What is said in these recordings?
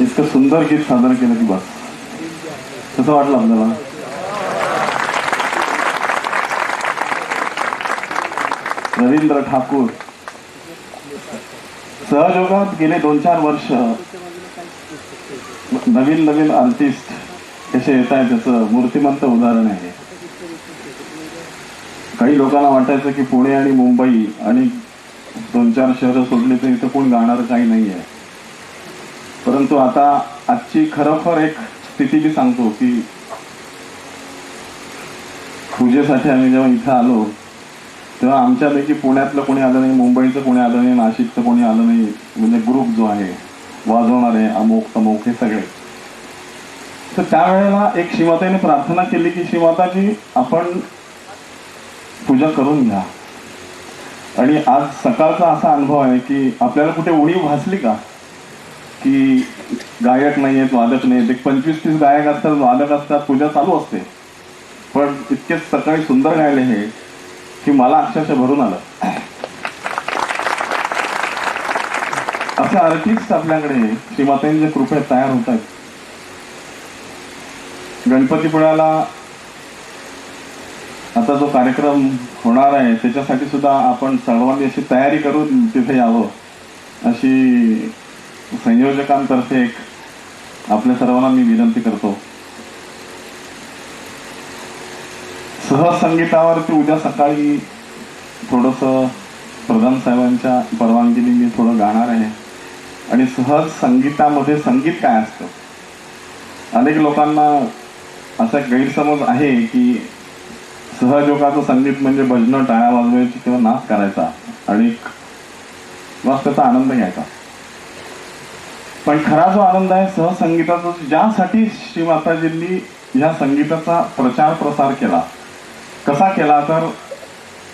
इतकं सुंदर गीत सादर केलं की बस. कसं वाटलं आपल्याला? रवींद्र ठाकूर. सहयोगात गेले दोन चार वर्ष. नवीन नवीन आर्टिस्ट कसे येत आहेत त्याचं मूर्तिमंत उदाहरण आहे. काही लोकांना वाटायचं की पुणे आणि मुंबई आणि दोन चार शहरं सोडली तर इथं कोण गाणार काही नाही आहे परंतु आता आजची खरोखर एक स्थिती मी सांगतो की पूजेसाठी आम्ही जेव्हा इथं आलो तेव्हा आमच्यापैकी पुण्यातलं कोणी आलं नाही मुंबईचं कोणी आलं नाही नाशिकचं कोणी आलं नाही. म्हणजे ग्रुप जो आहे वाजवणारे अमोक तमोक हे सगळे. तर त्यावेळेला एक श्रीमाताईने प्रार्थना केली की श्रीमाताजी आपण पूजा करून घ्या. आणि आज सकाळचा असा अनुभव आहे की आपल्याला कुठे उणीव भासली का? की गायक नाही आहेत वादक नाही आहेत एक पंचवीस तीस गायक असतात वादक असतात पूजा चालू असते. पण इतके सकाळी सुंदर गायले हे की मला अक्षरशः भरून आलं. असे आर्टिस्ट आपल्याकडे श्रीमातांच्या कृपेत तयार होत आहेत. गणपतीपुळ्याला आता जो कार्यक्रम होणार आहे त्याच्यासाठी सुद्धा आपण सर्वांनी अशी तयारी करून तिथे यावं अशी संयोजकांतर्फे एक आपल्या सर्वांना मी विनंती करतो. सहज संगीतावरती उद्या सकाळी थोडस प्रधान साहेबांच्या परवानगीने मी थोडं गाणार आहे. आणि सहज संगीतामध्ये संगीत काय असतं? अनेक लोकांना असा गैरसमज आहे की सहजोगाचं संगीत म्हणजे भजनं टाळ्या वाजवायची किंवा नाच करायचा. आणि मग त्याचा आनंद घ्यायचा. पण खरा जो आनंद आहे सहसंगीताचा ज्यासाठी श्री माताजींनी या संगीताचा प्रचार प्रसार केला. कसा केला तर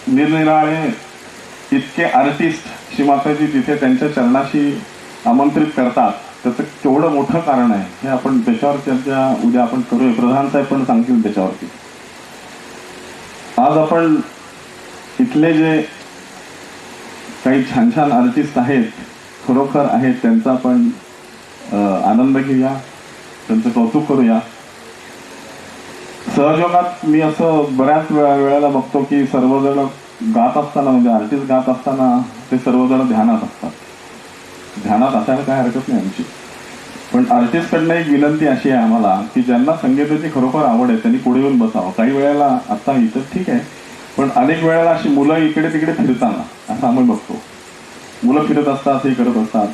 निरनिराळे इतके आर्टिस्ट श्री माताजी तिथे त्यांच्या चरणाशी आमंत्रित करतात त्याचं केवढं मोठं कारण आहे हे आपण त्याच्यावर चर्चा उद्या आपण करूया. प्रधान साहेब पण सांगतील त्याच्यावरती. आज आपण इथले जे काही छान छान आर्टिस्ट आहेत खरोखर आहेत त्यांचा आपण आनंद घेऊया त्यांचं कौतुक करूया. सहयोगात मी असं बऱ्याच वेळा वेळेला बघतो की सर्वजण गात असताना म्हणजे आर्टिस्ट गात असताना ते सर्वजण ध्यानात असतात. ध्यानात असायला काय हरकत नाही आमची. पण आर्टिस्टकडनं एक विनंती अशी आहे आम्हाला की ज्यांना संगीताची खरोखर आवड आहे त्यांनी पुढे येऊन बसावं. काही वेळेला आता इथं ठीक आहे पण अनेक वेळेला अशी मुलं इकडे तिकडे फिरताना असं आम्ही बघतो. मुलं फिरत असतात हे करत असतात.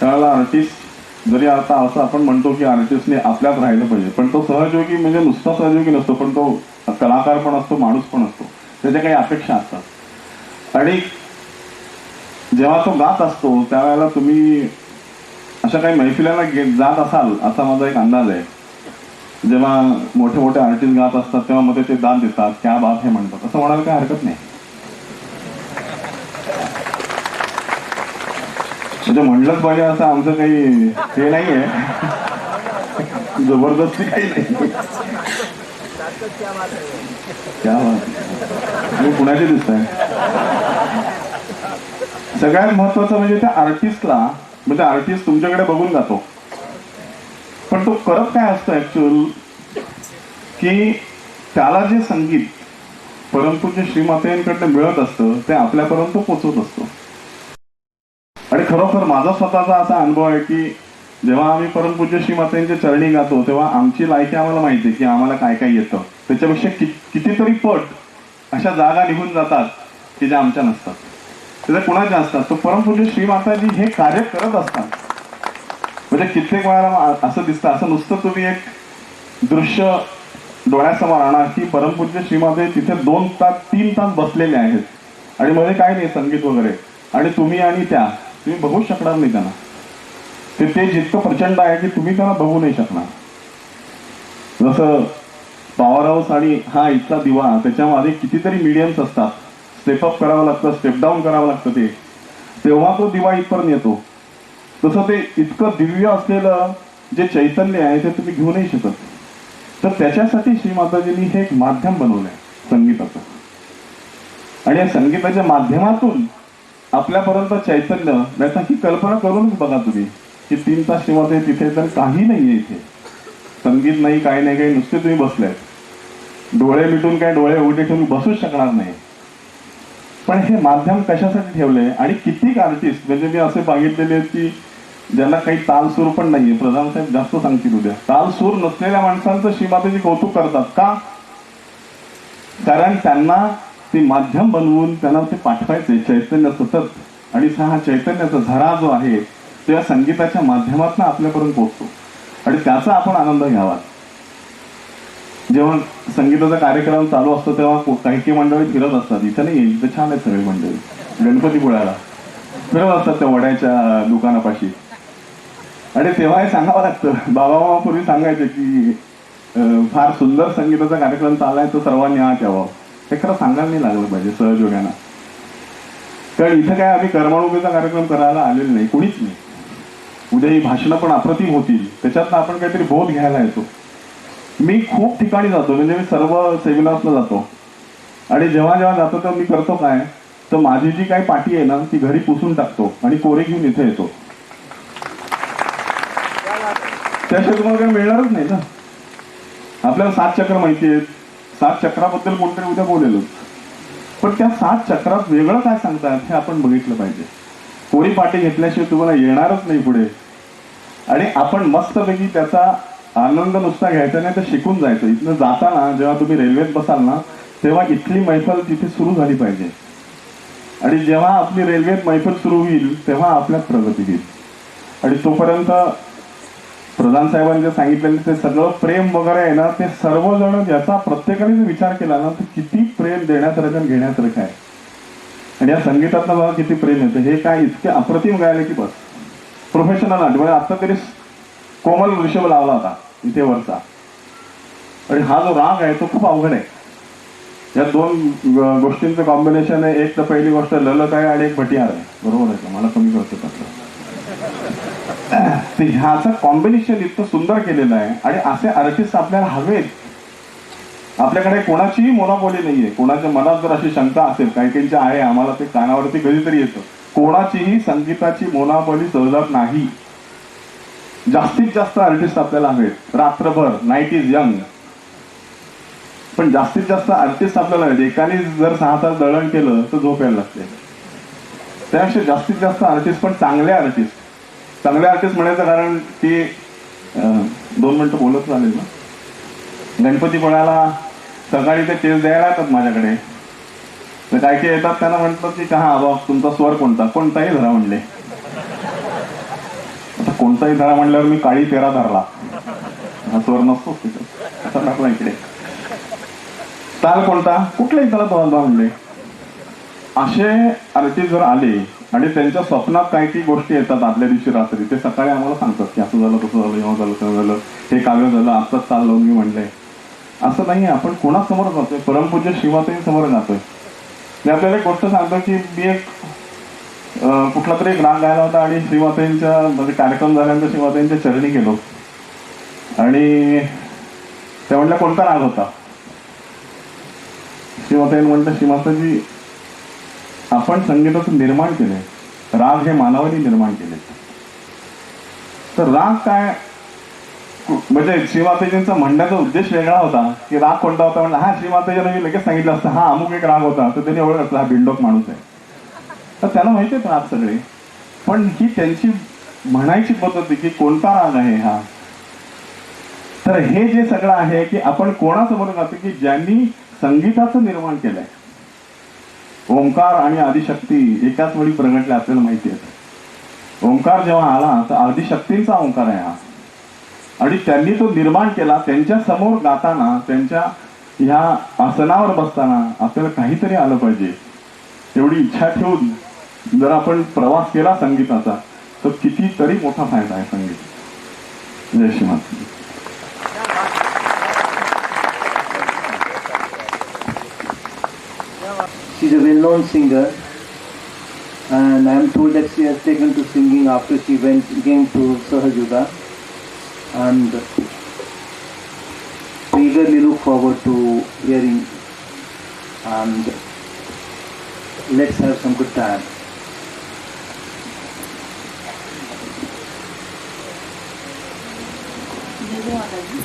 त्यावेळेला आर्टिस्ट जरी आता असं आपण म्हणतो की आर्टिस्टने आपल्यात राहिलं पाहिजे पण तो सहयोगी म्हणजे नुसता सहयोगी नसतो पण तो कलाकार पण असतो माणूस पण असतो. त्याच्या काही अपेक्षा असतात. आणि जेव्हा तो गात असतो त्यावेळेला तुम्ही अशा काही मैफिलांना गे- जात असाल असा माझा एक अंदाज आहे. जेव्हा मोठे मोठे आर्टिस्ट गात असतात तेव्हा मध्ये ते दान देतात क्या बात हे म्हणतात. असं म्हणायला काही हरकत नाही. म्हणजे म्हणलंच पाहिजे असं आमचं काही हे नाही आहे जबरदस्ती काही नाही. क्या बात दिसत आहे सगळ्यात महत्वाचं म्हणजे त्या आर्टिस्टला म्हणजे आर्टिस्ट तुमच्याकडे बघून जातो. पण तो करत काय असतो ऍक्च्युअल की त्याला जे संगीत परंतु जे श्रीमातेकडनं मिळत असतं ते आपल्यापर्यंत पोचवत असतो. आणि खरोखर माझा स्वतःचा असा अनुभव आहे की जेव्हा आम्ही परमपूज्य श्रीमातेंचे चरणी गातो तेव्हा आमची लायकी आम्हाला माहिती आहे की आम्हाला काय काय येतं. त्याच्यापेक्षा कि कितीतरी पट अशा जागा निघून जातात की ज्या आमच्या नसतात. त्याच्या कुणाच्या असतात? तो परमपूज्य श्रीमाताजी हे कार्य करत असतात. म्हणजे कित्येक वेळाला असं दिसतं असं नुसतं तुम्ही एक दृश्य डोळ्यासमोर आणा की परमपूज्य श्रीमाते तिथे दोन तास तीन तास बसलेले आहेत. आणि मध्ये काय नाही संगीत वगैरे. आणि तुम्ही आणि त्या तुम्ही बघू शकणार नाही त्यांना. ते ते जितकं प्रचंड आहे की तुम्ही त्यांना बघू नाही शकणार. जसं पॉवर हाऊस आणि हा इथला दिवा त्याच्यामध्ये कितीतरी मीडियम्स असतात. स्टेप अप करावं लागतं स्टेप डाऊन करावं लागतं ते. तेव्हा तो दिवा इथपर्यंत येतो. तसं ते इतकं दिव्य असलेलं जे चैतन्य आहे ते तुम्ही घेऊ नाही शकत. तर त्याच्यासाठी श्री माताजींनी हे एक माध्यम बनवलंय संगीताचं. आणि या संगीताच्या माध्यमातून आपल्यापर्यंत चैतन्य नाही ही कल्पना करूनच बघा तुम्ही की तीन तास शिवाय तिथे तर काही नाहीये इथे. संगीत नाही काही नाही काही नुसते तुम्ही बसले डोळे मिटून काय डोळे उघडे ठेवून बसूच शकणार नाही. पण हे माध्यम कशासाठी ठेवलंय? आणि कितीक आर्टिस्ट म्हणजे मी असे बघितलेले आहेत की ज्यांना काही ताल सूर पण नाहीये. प्रधान साहेब जास्त सांगतील उद्या. ताल सूर नसलेल्या माणसांचं श्रीमातेचे कौतुक करतात का? कारण त्यांना ते माध्यम बनवून त्यांना ते पाठवायचे चैतन्य सतत. आणि हा चैतन्याचा झरा जो आहे तो या संगीताच्या माध्यमातून आपल्यापर्यंत पोहोचतो. आणि त्याचा आपण आनंद घ्यावा. जेव्हा संगीताचा कार्यक्रम चालू असतो तेव्हा काही काही मंडळी फिरत असतात. इथं नाही इथं छान आहेत सगळी मंडळी. गणपतीपुळ्याला फिरत असतात त्या वड्याच्या दुकानापाशी. आणि तेव्हा हे सांगावं लागतं. बाबा मामा पूर्वी सांगायचे की फार सुंदर संगीताचा कार्यक्रम चाललाय तो सर्वांनी हा ठेवा हे खरं सांगायला नाही लागलं पाहिजे सहजोग्यानं. कारण इथं काय आम्ही करमणुकीचा कार्यक्रम करायला आलेलो नाही कोणीच नाही. उद्या ही भाषणं पण अप्रतिम होतील. त्याच्यातनं आपण काहीतरी बोध घ्यायला येतो. मी खूप ठिकाणी जातो म्हणजे मी सर्व सेमिनार्सला जातो. आणि जेव्हा जेव्हा जातो तेव्हा मी करतो काय? तर माझी जी काही पाठी आहे ना ती घरी पुसून टाकतो आणि कोरे घेऊन इथे येतो. त्याशिवाय तुम्हाला काही मिळणारच नाही ना? आपल्याला सात चक्र माहिती आहेत. सात चक्राबद्दल कोणतरी उद्या बोलेलो पण त्या सात चक्रात वेगळं काय सांगतात हे आपण बघितलं पाहिजे. कोरी पाठी घेतल्याशिवाय तुम्हाला येणारच नाही पुढे. आणि आपण मस्तपैकी त्याचा आनंद नुसता घ्यायचा नाही तर शिकून जायचं. इथनं जाताना जेव्हा तुम्ही रेल्वेत बसाल ना तेव्हा इथली मैफल तिथे सुरू झाली पाहिजे. आणि जेव्हा आपली रेल्वेत मैफल सुरू होईल तेव्हा आपल्यात प्रगती होईल. आणि तोपर्यंत प्रधान साहेबांनी जे सांगितलेलं ते सगळं प्रेम वगैरे आहे ना ते सर्वजण ज्याचा प्रत्येकाने जर विचार केला ना तर किती प्रेम देण्यासारखं आणि घेण्यासारखं आहे. आणि या संगीतातनं बघा किती प्रेम येतं. हे काय इतके अप्रतिम गायले की बस. प्रोफेशनल आर्ट म्हणजे आता तरी कोमल ऋषभ लावला होता. इथे वरचा. आणि हा जो राग आहे तो खूप अवघड आहे. या दोन गोष्टींचं कॉम्बिनेशन आहे. एक तर पहिली गोष्ट ललक आहे आणि एक भटियार आहे. बरोबर आहे का? मला कमी कळतं त्यातलं तर ह्याचं कॉम्बिनेशन इतकं सुंदर केलेलं आहे आणि असे आर्टिस्ट आपल्याला हवेत. आपल्याकडे कोणाचीही मोनाबोली नाहीये. कोणाच्या मनात जर अशी शंका असेल काही काहींची आहे आम्हाला ते कानावरती कधीतरी येतं. कोणाचीही संगीताची मोनाबोली सहजात नाही. जास्तीत जास्त आर्टिस्ट आपल्याला हवेत. रात्रभर. नाईट इज यंग पण जास्तीत जास्त आर्टिस्ट आपल्याला हवेत. एकाने जर सहा तास दळण केलं तर झोप यायला लागते. त्यापेक्षा जास्तीत जास्त आर्टिस्ट पण चांगले आर्टिस्ट चांगले आर्टिस्ट म्हणायचं कारण की दोन मिनटं बोलत चालेल ना. गणपतीपुळ्याला सकाळी ते टेस्ट द्यायला येतात माझ्याकडे. तर काय काय येतात त्यांना म्हणतात की का हा बाबा तुमचा स्वर कोणता? कोणताही धरा म्हणले. कोणताही धरा म्हणल्यावर मी काळी तेरा धरला. हा स्वर नसतो टाकला इकडे. ताल कोणता? कुठल्याही त्याला दोन म्हणले असे आरती जर आले आणि त्यांच्या स्वप्नात काही काही गोष्टी येतात आदल्या दिवशी रात्री ते सकाळी आम्हाला सांगतात की असं झालं तसं झालं एव्हा झालं तेव्हा झालं हे काव्य झालं आत्ताच चाल लावून मी म्हणलंय. असं नाही आपण कोणासमोर जातोय? परमपूज्य शिवातही समोर जातोय. ते आपल्याला एक गोष्ट सांगतो की मी एक कुठला तरी एक राग गायला होता आणि श्रीमाताईंच्या म्हणजे कार्यक्रम झाल्यानंतर श्रीमाताईंच्या चरणी गेलो. आणि त्या म्हणल्या कोणता राग होता? श्रीमाताईन म्हटलं श्रीमाताजी आपण संगीताचं निर्माण केले. राग हे मानवाने निर्माण केले. तर राग काय? म्हणजे श्रीमाताजींचा म्हणण्याचा उद्देश वेगळा होता की राग कोणता होता? म्हणलं हा श्रीमाताजीने मी लगेच सांगितलं असतं हा अमुक एक राग होता. तर त्यांनी एवढं हा बिंडोक माणूस आहे. तर त्याला माहिती आहेत राग सगळे. पण ही त्यांची म्हणायची पद्धत की कोणता राग आहे हा? तर हे जे सगळं आहे की आपण कोणासमोर जातो की ज्यांनी संगीताचं निर्माण केलंय. ओंकार आणि आदिशक्ती एकाच वेळी प्रगटले आपल्याला माहिती आहे. ओंकार जेव्हा आला तर आदिशक्तींचा ओंकार आहे हा. आणि त्यांनी तो निर्माण केला त्यांच्यासमोर गाताना त्यांच्या ह्या आसनावर बसताना आपल्याला काहीतरी आलं पाहिजे. एवढी इच्छा ठेवून जर आपण प्रवास केला संगीताचा तर कितीतरी मोठा फायदा आहे संगीत जय श्रीमान She's a well-known singer, and I am told that she has taken to singing after she went came to Sahajuga, and we eagerly look forward to hearing, and let's have some good time. 궁금하다니.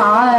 好。